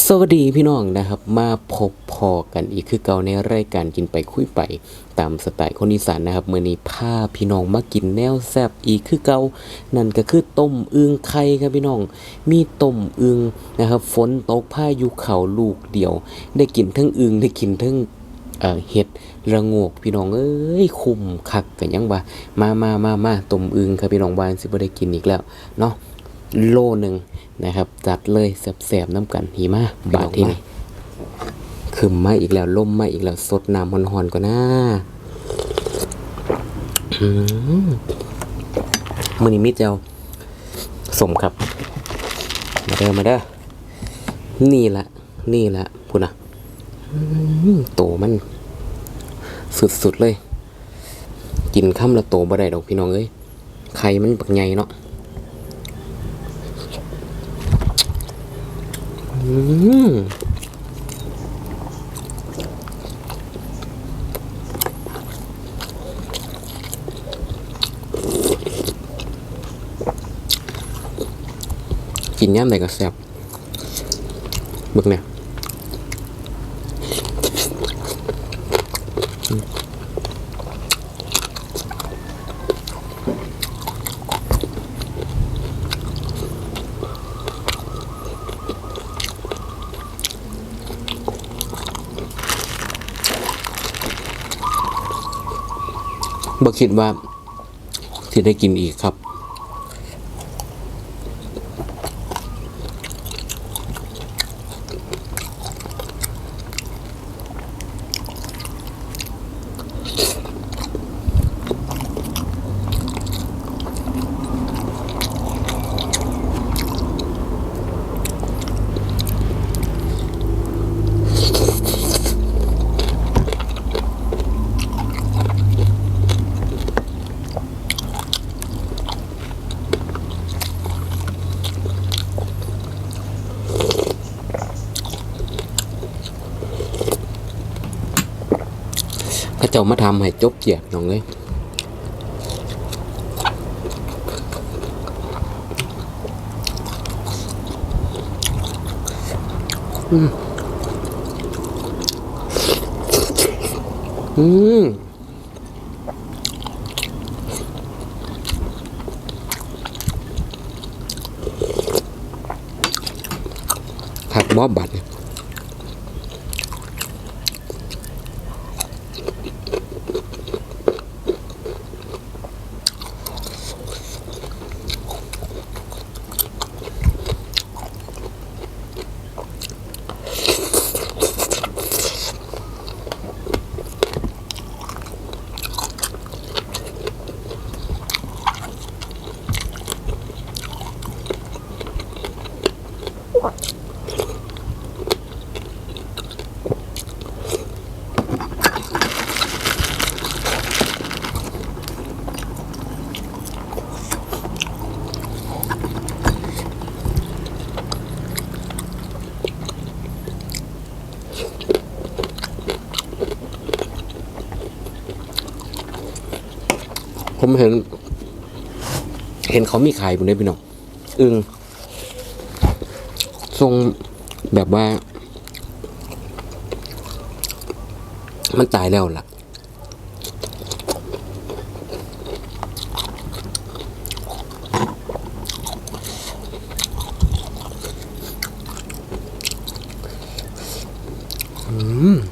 สวัสดีพี่น้องนะครับ มาพบพอกันอีกคือเก่าในรายการกินไปคุยไป ตามสไตล์คนอีสานนะครับเมื่อนี้พาพี่น้องมากินแนวแซบอีกคือเก่านั่นก็คือต้มอึงไข่ครับพี่น้อง มีต้มอึงนะครับฝนตกพายุเขาลูกเดียว ได้กินทั้งอึงได้กินทั้งเอ่อเห็ดระงกพี่น้องเอ้ยคุมคักกันยังว่ามามามามาต้มอึงครับพี่น้องวาอันสิบ่ได้กินอีกแล้วเนาะ โลหนึ่งนะครับ จัดเลยแสบๆน้ำกันหีมาบาทที่นี่ขึ้นมาอีกแล้วล่มมาอีกแล้วสดน้ำหอนๆก่อนนะมือนี้มิดเจ้าสมครับ มาเด้อมาเด้อนี่ละนี่ละพูดนะอืมโตมัน สุดๆเลย กินข้ามละโตบ่ได้ดอกพี่น้องเอ้ยไข่มันบักใหญ่เนาะ อืมกินย่ำไหนก็แซ่บเบึกเนี่ย บ่คิดว่าที่ได้กินอีกครับ เจ้ามาทำให้จบเกียกน้องเลยอืมอืมผักบอบบัตร ผมเห็น เห็นเขามีขายบนนี้พี่น้องอึง ทรงแบบว่า มันตายแล้วล่ะมี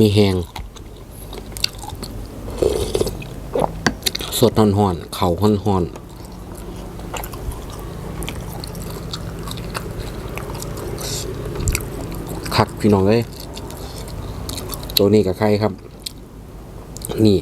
มีแหงสดหอนหอนๆเข่าหอนหอนๆคักพี่น้องเลยตัวนี้กับใครครับ นี่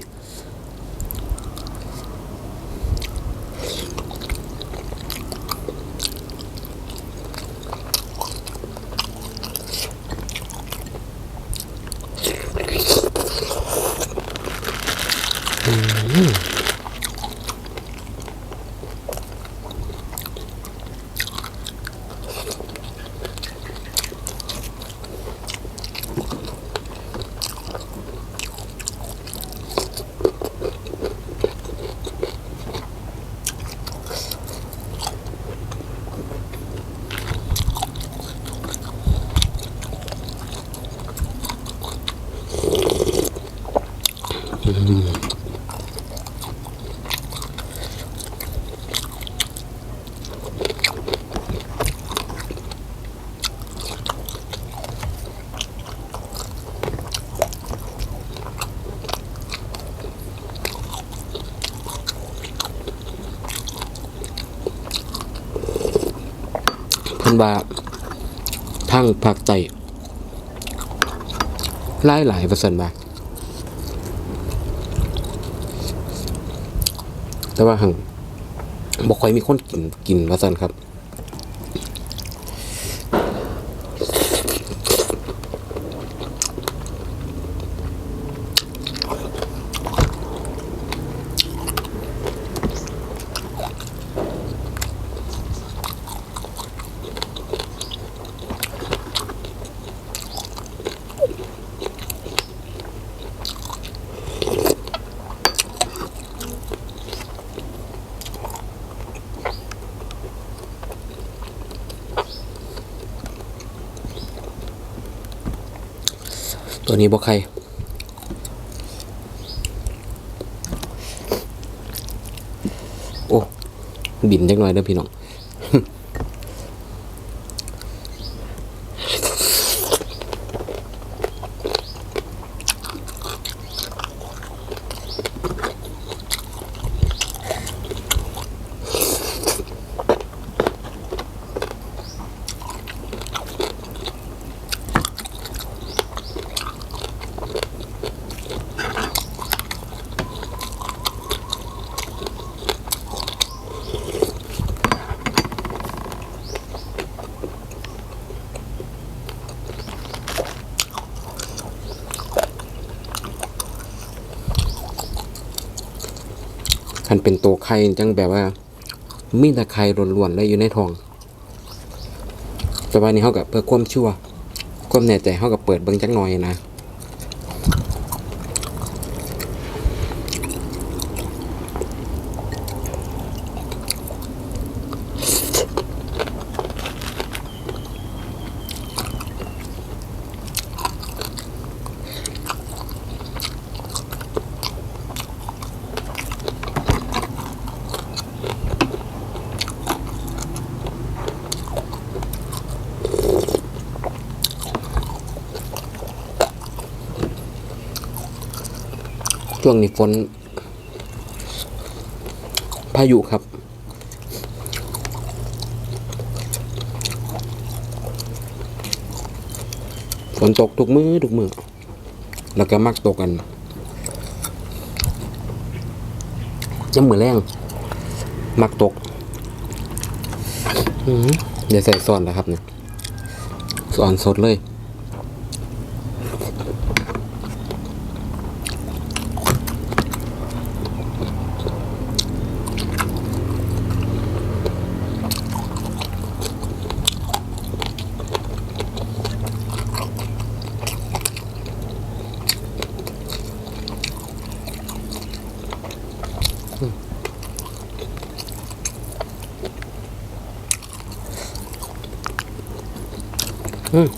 กินดีเพิ่นว่าทั้งผักใต้ล่หลายเปอร์เซ็นต์มา แต่ว่าหังบ่ค่อยมีคนกินกินว่าซั่นครับ ตัวนี้บอกใครโอ้ บินจักหน่อยเด้อพี่น้อง เป็นตัวไข่จังแบบว่า มีแต่ไข่ล้วนๆเลยอยู่ในท้อง แต่ว่านี้เฮากับเพื่อความชั่วความแน่ใจเฮากับเปิดเบิ่งจักหน่อยนะ ช่วงนี้ฝนพายุครับ ฝนตกทุกมือทุกมือแล้วก็มักตกกันย้ำมือแรง มักตกอืมเดี๋ยวใส่ซอนนะครับเนี่ยซอนสดเลย อืม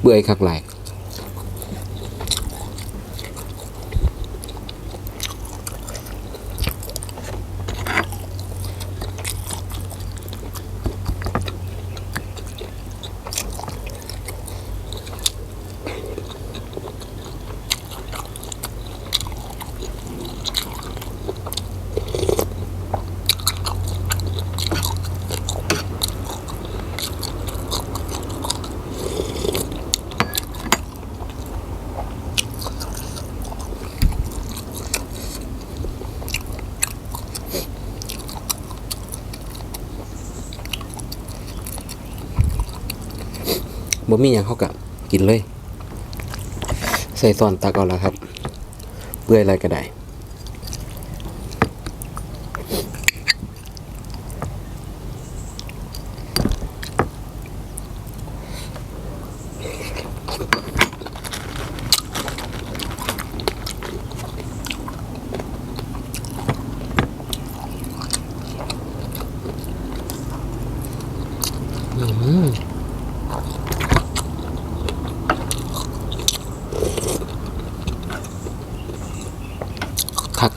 เบื่อยคักหลาย บ่มีหยังเขากับกินเลย ใส่ซอนตักเอาแล้วครับเบื่อยอะไรก็ได้ คัก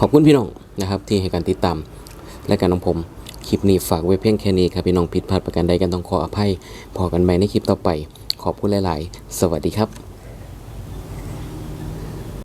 ขอบคุณพี่น้องนะครับที่ให้การติดตามและการของผม คลิปนี้ฝากไว้เพียงแค่นี้ครับพี่น้องผิดพลาดประการใดกันต้องขออภัยพอกันใหม่ในคลิปต่อไป ขอบคุณหลาย ๆ สวัสดีครับ